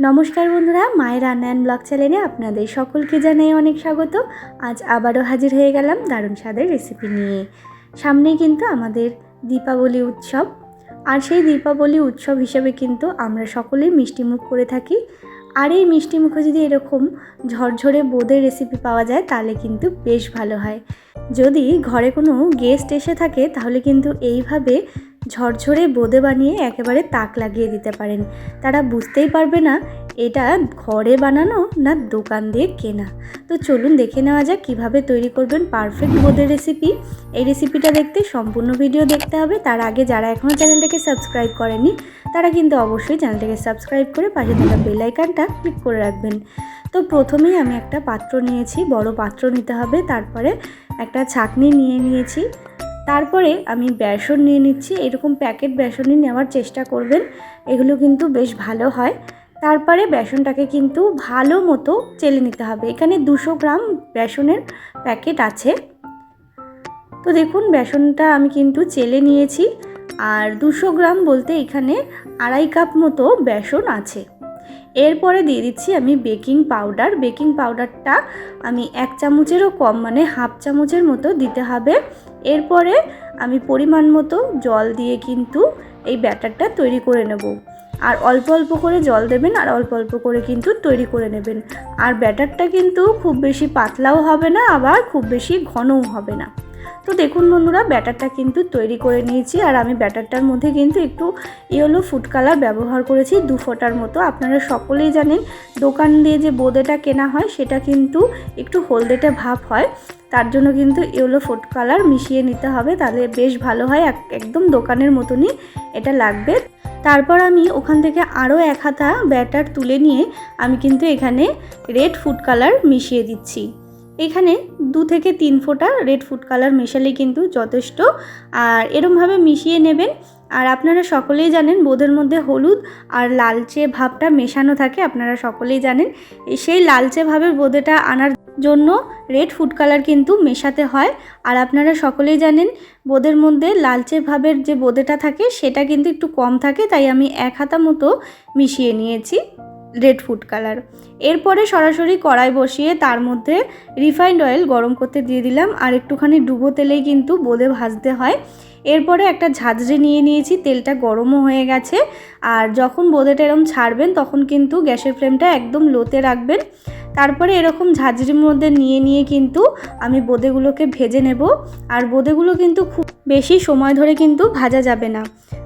নমস্কার বন্ধুরা, মায়ের রান্নায়ন ব্লগ চ্যানেলে আপনাদের সকলকে জানাই অনেক স্বাগত। আজ আবারও হাজির হয়ে গেলাম দারুণ স্বাদের রেসিপি নিয়ে। সামনেই কিন্তু আমাদের দীপাবলি উৎসব। আর সেই দীপাবলি উৎসব হিসেবে কিন্তু আমরা সকলেই মিষ্টিমুখ করে থাকি। আর এই মিষ্টিমুখে যদি এরকম ঝরঝরে বোঁদের রেসিপি পাওয়া যায়, তাহলে কিন্তু বেশ ভালো হয়। যদি ঘরে কোনো গেস্ট এসে থাকে, তাহলে কিন্তু এইভাবে ঝরঝরে বোঁদে বানিয়ে একেবারে তাক লাগিয়ে দিতে পারেন। তারা বুঝতেই পারবে না, এটা ঘরে বানানো না দোকান দিয়ে কেনা। তো চলুন দেখে নেওয়া যাক কীভাবে তৈরি করবেন পারফেক্ট বোঁদের রেসিপি এই রেসিপিটা দেখতে সম্পূর্ণ ভিডিও দেখতে হবে। তার আগে যারা এখনও চ্যানেলটাকে সাবস্ক্রাইব করেনি তারা কিন্তু অবশ্যই চ্যানেলটাকে সাবস্ক্রাইব করে পাশে থাকা বেল আইকনটা ক্লিক করে রাখবেন। তো প্রথমেই আমি একটা পাত্র নিয়েছি, বড় পাত্র নিতে হবে। তারপরে একটা ছাকনি নিয়ে নিয়েছি। তারপরে আমি বেসন নিয়ে নিচ্ছি, এরকম প্যাকেট বেসনই নেওয়ার চেষ্টা করবেন, এগুলো কিন্তু বেশ ভালো হয়। তারপরে বেসনটাকে কিন্তু ভালো মতো চেলে নিতে হবে, এখানে দুশো গ্রাম বেসনের প্যাকেট আছে। তো দেখুন, বেসনটা আমি কিন্তু চেলে নিয়েছি, আর দুশো গ্রাম বলতে এখানে আড়াই কাপ মতো বেসন আছে। এরপরে দিয়ে দিচ্ছি আমি বেকিং পাউডার, বেকিং পাউডারটা আমি এক চামচেরও কম মানে হাফ চামচের মতো দিতে হবে। এরপরে আমি পরিমাণ মতো জল দিয়ে কিন্তু এই ব্যাটারটা তৈরি করে নেব। আর অল্প অল্প করে জল দেবেন আর অল্প অল্প করে কিন্তু তৈরি করে নেবেন। আর ব্যাটারটা কিন্তু খুব বেশি পাতলাও হবে না, আবার খুব বেশি ঘনও হবে না। তো দেখুন বন্ধুরা, ব্যাটারটা কিন্তু তৈরি করে নিয়েছি। আর আমি ব্যাটারটার মধ্যে কিন্তু একটু ইয়েলো ফুড কালার ব্যবহার করেছি দু ফোটার মতো। আপনারা সকলেই জানেন, দোকান দিয়ে যে বোঁদেটা কেনা হয়, সেটা কিন্তু একটু হলদেটে ভাব হয়। তার জন্য কিন্তু ইয়েলো ফুড কালার মিশিয়ে নিতে হবে, তাহলে বেশ ভালো হয়। একদম দোকানের মতনই এটা লাগবে। তারপর আমি ওখান থেকে আরও এক হাতা ব্যাটার তুলে নিয়ে আমি কিন্তু এখানে রেড ফুড কালার মিশিয়ে দিচ্ছি। এখানে দু থেকে তিন ফোঁটা রেড ফুড কালার মেশালে কিন্তু যথেষ্ট। আর এরমভাবে মিশিয়ে নেবেন। আর আপনারা সকলেই জানেন বোধের মধ্যে হলুদ আর লালচে ভাবটা মেশানো থাকে, আপনারা সকলেই জানেন। সেই লালচে ভাবের বোঁদেটা আনার জন্য রেড ফুড কালার কিন্তু মেশাতে হয়। আর আপনারা সকলেই জানেন বোঁদের মধ্যে লালচে ভাবের যে বোঁদেটা থাকে, সেটা কিন্তু একটু কম থাকে, তাই আমি এক হাতা মতো মিশিয়ে নিয়েছি। Red food colour. এরপরে সরাসরি কড়াই বসিয়ে তার মধ্যে রিফাইন্ড অয়েল গরম করতে দিয়ে দিলাম আর একটুখানি ডুবো তেলেই কিন্তু বোঁদে ভাজতে হয়। এরপরে একটা ঝাঁঝরি নিয়ে নিয়েছি, তেলটা গরমও হয়ে গেছে আর যখন বোঁদেটা এরম ছাড়বেন তখন কিন্তু গ্যাসের ফ্লেমটা একদম লোতে রাখবেন। তারপরে এরকম ঝাঁঝরির মধ্যে নিয়ে নিয়ে কিন্তু আমি বোঁদেগুলোকে ভেজে নেব আর বোঁদেগুলো কিন্তু খুব বেশি সময় ধরে কিন্তু ভাজা যাবে না।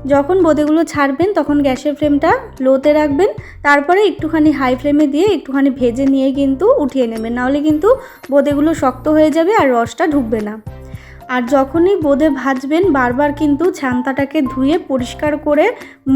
যখন বোঁদেগুলো ছাড়বেন, তখন গ্যাসের ফ্লেমটা লোতে রাখবেন, তারপরে একটুখানি হাই ফ্লেমে দিয়ে একটুখানি ভেজে নিয়ে কিন্তু উঠিয়ে নেবেন। নাহলে কিন্তু বোঁদেগুলো শক্ত হয়ে যাবে আর রসটা ঢুকবে না। আর যখনই বোঁদে ভাজবেন, বারবার কিন্তু ছান্তাটাকে ধুয়ে পরিষ্কার করে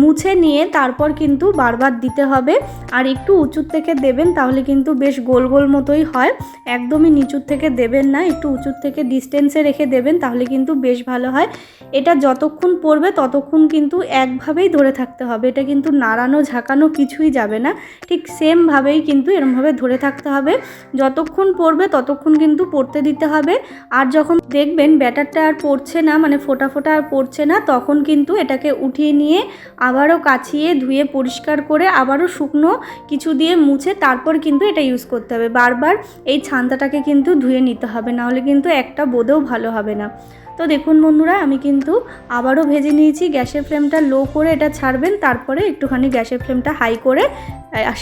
মুছে নিয়ে তারপর কিন্তু বারবার দিতে হবে। আর একটু উঁচুর থেকে দেবেন তাহলে কিন্তু বেশ গোল গোল মতোই হয়। একদমই নিচুর থেকে দেবেন না, একটু উঁচুর থেকে ডিস্টেন্সে রেখে দেবেন তাহলে কিন্তু বেশ ভালো হয়। এটা যতক্ষণ পড়বে ততক্ষণ কিন্তু একভাবেই ধরে থাকতে হবে। এটা কিন্তু নাড়ানো, ঝাঁকানো কিছুই যাবে না। ঠিক সেমভাবেই কিন্তু এরমভাবে ধরে থাকতে হবে। যতক্ষণ পড়বে ততক্ষণ কিন্তু পড়তে দিতে হবে। আর যখন দেখবেন ব্যাটারটা আর পড়ছে না মানে ফোটা ফোটা আর পড়ছে না, তখন কিন্তু এটাকে উঠিয়ে নিয়ে আবারও কাছিয়ে ধুয়ে পরিষ্কার করে আবারও শুকনো কিছু দিয়ে মুছে তারপর কিন্তু এটা ইউজ করতে হবে। বারবার এই ছান্তাটাকে কিন্তু ধুয়ে নিতে হবে, নাহলে কিন্তু একটা বোধেও ভালো হবে না। তো দেখুন বন্ধুরা, আমি কিন্তু আবারও ভেজে নিয়েছি, গ্যাসের ফ্লেমটা লো করে এটা ছাড়বেন, তারপরে একটুখানি গ্যাসের ফ্লেমটা হাই করে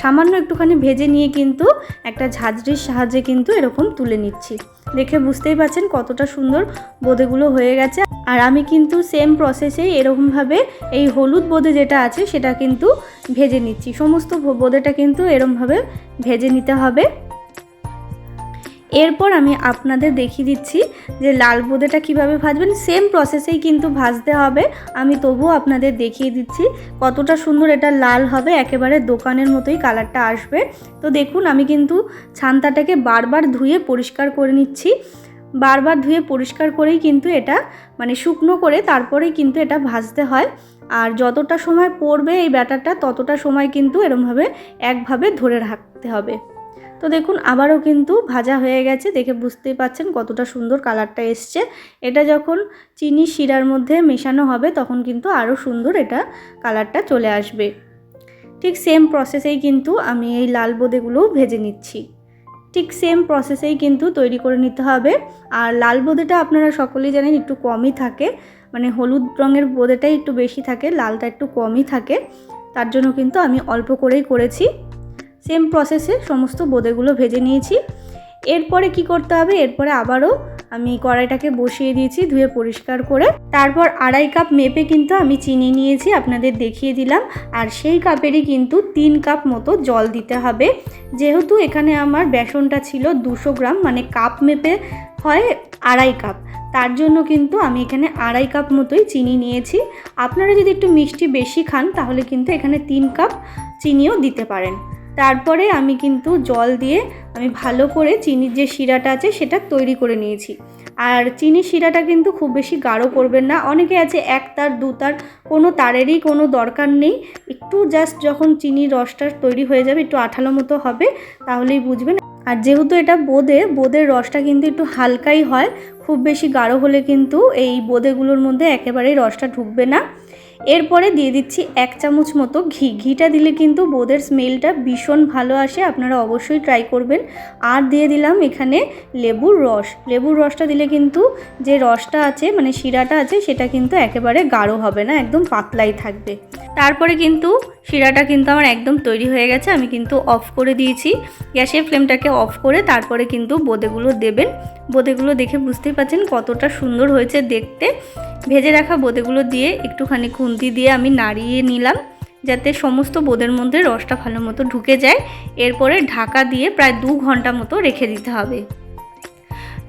সামান্য একটুখানি ভেজে নিয়ে কিন্তু একটা ঝাঁঝরির সাহায্যে কিন্তু এরকম তুলে নিচ্ছি। দেখে বুঝতেই পারছেন কতটা সুন্দর বোঁদেগুলো হয়ে গেছে। আর আমি কিন্তু সেম প্রসেসেই এরকমভাবে এই হলুদ বোঁদে যেটা আছে সেটা কিন্তু ভেজে নিচ্ছি। সমস্ত বোঁদেটা কিন্তু এরমভাবে ভেজে নিতে হবে। এরপর আমি আপনাদের দেখিয়ে দিচ্ছি যে লাল বোঁদেটা কীভাবে ভাজবেন। সেম প্রসেসেই কিন্তু ভাজতে হবে। আমি তবুও আপনাদের দেখিয়ে দিচ্ছি কতটা সুন্দর এটা লাল হবে। একেবারে দোকানের মতোই কালারটা আসবে। তো দেখুন, আমি কিন্তু ছান্তাটাকে বারবার ধুয়ে পরিষ্কার করে নিচ্ছি। বারবার ধুয়ে পরিষ্কার করেই কিন্তু এটা মানে শুকনো করে তারপরেই কিন্তু এটা ভাজতে হয়। আর যতটা সময় পড়বে এই ব্যাটারটা, ততটা সময় কিন্তু এরমভাবে একভাবে ধরে রাখতে হবে। তো দেখুন, আবারও কিন্তু ভাজা হয়ে গেছে। দেখে বুঝতেই পাচ্ছেন কতটা সুন্দর কালারটা এসছে। এটা যখন চিনি শিরার মধ্যে মেশানো হবে, তখন কিন্তু আরও সুন্দর এটা কালারটা চলে আসবে। ঠিক সেম প্রসেসেই কিন্তু আমি এই লাল বোঁদেগুলোও ভেজে নিচ্ছি। ঠিক সেম প্রসেসেই কিন্তু তৈরি করে নিতে হবে। আর লাল বোঁদেটা আপনারা সকলেই জানেন একটু কমই থাকে। মানে হলুদ রঙের বোঁদেটাই একটু বেশি থাকে, লালটা একটু কমই থাকে। তার জন্য কিন্তু আমি অল্প করেই করেছি। সেম প্রসেসে সমস্ত বোঁদেগুলো ভেজে নিয়েছি। এরপরে কি করতে হবে? এরপরে আবারও আমি কড়াইটাকে বসিয়ে দিয়েছি ধুয়ে পরিষ্কার করে। তারপর আড়াই কাপ মেপে কিন্তু আমি চিনি নিয়েছি, আপনাদের দেখিয়ে দিলাম। আর সেই কাপেরই কিন্তু তিন কাপ মতো জল দিতে হবে। যেহেতু এখানে আমার বেসনটা ছিল দুশো গ্রাম মানে কাপ মেপে হয় আড়াই কাপ। তার জন্য কিন্তু আমি এখানে আড়াই কাপ মতোই চিনি নিয়েছি। আপনারা যদি একটু মিষ্টি বেশি খান, তাহলে কিন্তু এখানে তিন কাপ চিনিও দিতে পারেন। তারপরে আমি কিন্তু জল দিয়ে আমি ভালো করে চিনির যে শিরাটা আছে সেটা তৈরি করে নিয়েছি। আর চিনির শিরাটা কিন্তু খুব বেশি গাঢ় করবেন না। অনেকে আছে এক তার, দু তার, কোনো তারেরই কোনো দরকার নেই। একটু জাস্ট যখন চিনির রসটা তৈরি হয়ে যাবে, একটু আঠালো মতো হবে, তাহলেই বুঝবেন। আর যেহেতু এটা বোঁদে, বোঁদের রসটা কিন্তু একটু হালকাই হয়, খুব বেশি গাঢ় হলে কিন্তু এই বোঁদেগুলোর মধ্যে একেবারেই রসটা ঢুকবে না। এরপরে দিয়ে দিচ্ছি এক চামচ মতো ঘি। ঘিটা দিলে কিন্তু বোঁদের স্মেলটা ভীষণ ভালো আসে, আপনারা অবশ্যই ট্রাই করবেন। আর দিয়ে দিলাম এখানে লেবুর রস। লেবুর রসটা দিলে কিন্তু যে রসটা আছে মানে শিরাটা আছে, সেটা কিন্তু একেবারে গাঢ় হবে না, একদম পাতলাই থাকবে। তারপরে কিন্তু শিরাটা কিন্তু আমার একদম তৈরি হয়ে গেছে, আমি কিন্তু অফ করে দিয়েছি। গ্যাসের ফ্লেমটাকে অফ করে তারপরে কিন্তু বোঁদেগুলো দেবেন। বোঁদেগুলো দেখে বুঝতেই পারছেন কতটা সুন্দর হয়েছে দেখতে। ভেজে রাখা বোঁদেগুলো দিয়ে একটুখানি খুন্তি দিয়ে আমি নাড়িয়ে নিলাম যাতে সমস্ত বোদের মধ্যে রসটা ভালো মতো ঢুকে যায়। এরপরে ঢাকা দিয়ে প্রায় দু ঘণ্টা মতো রেখে দিতে হবে।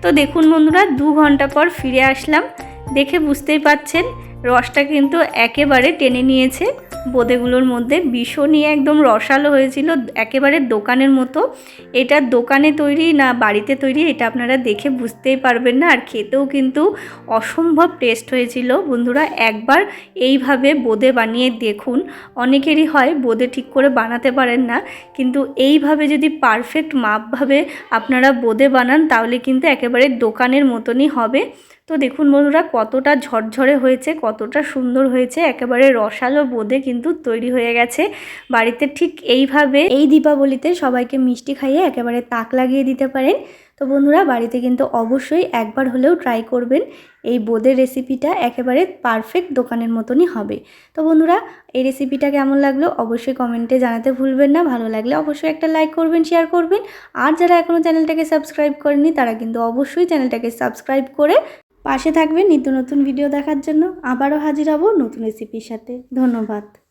তো দেখুন বন্ধুরা, দু ঘণ্টা পর ফিরে আসলাম। দেখে বুঝতেই পাচ্ছেন রসটা কিন্তু একেবারে টেনে নিয়েছে। বোঁদেগুলোর মধ্যে ভীষণই একদম রসালো হয়েছিল, একেবারে দোকানের মতো। এটা দোকানে তৈরি না বাড়িতে তৈরি, এটা আপনারা দেখে বুঝতেই পারবেন না। আর খেতেও কিন্তু অসম্ভব টেস্ট হয়েছিল। বন্ধুরা, একবার এইভাবে বোঁদে বানিয়ে দেখুন। অনেকেরই হয় বোঁদে ঠিক করে বানাতে পারেন না, কিন্তু এইভাবে যদি পারফেক্ট মাপভাবে আপনারা বোঁদে বানান, তাহলে কিন্তু একেবারে দোকানের মতনই হবে। তো দেখুন বন্ধুরা, কতটা ঝরঝরে হয়েছে কতটা সুন্দর হয়েছে, একেবারে রসালো বোঁদে কিন্তু তৈরি হয়ে গেছে বাড়িতে ঠিক এইভাবে। এই দীপাবলিতে সবাইকে মিষ্টি খাইয়ে একেবারে তাক লাগিয়ে দিতে পারেন। তো বন্ধুরা, বাড়িতে কিন্তু অবশ্যই একবার হলেও ট্রাই করবেন। এই বোঁদের রেসিপিটা একেবারে পারফেক্ট দোকানের মতনই হবে। তো বন্ধুরা, এই রেসিপিটা কেমন লাগল অবশ্যই কমেন্টে জানাতে ভুলবেন না। ভালো লাগলে অবশ্যই একটা লাইক করবেন শেয়ার করবেন। আর যারা এখনও চ্যানেলটাকে সাবস্ক্রাইব করেনি তারা কিন্তু অবশ্যই চ্যানেলটাকে সাবস্ক্রাইব করে পাশে থাকবেন নিত্য নতুন ভিডিও দেখার জন্য। আবারও হাজির হব নতুন রেসিপির সাথে। ধন্যবাদ।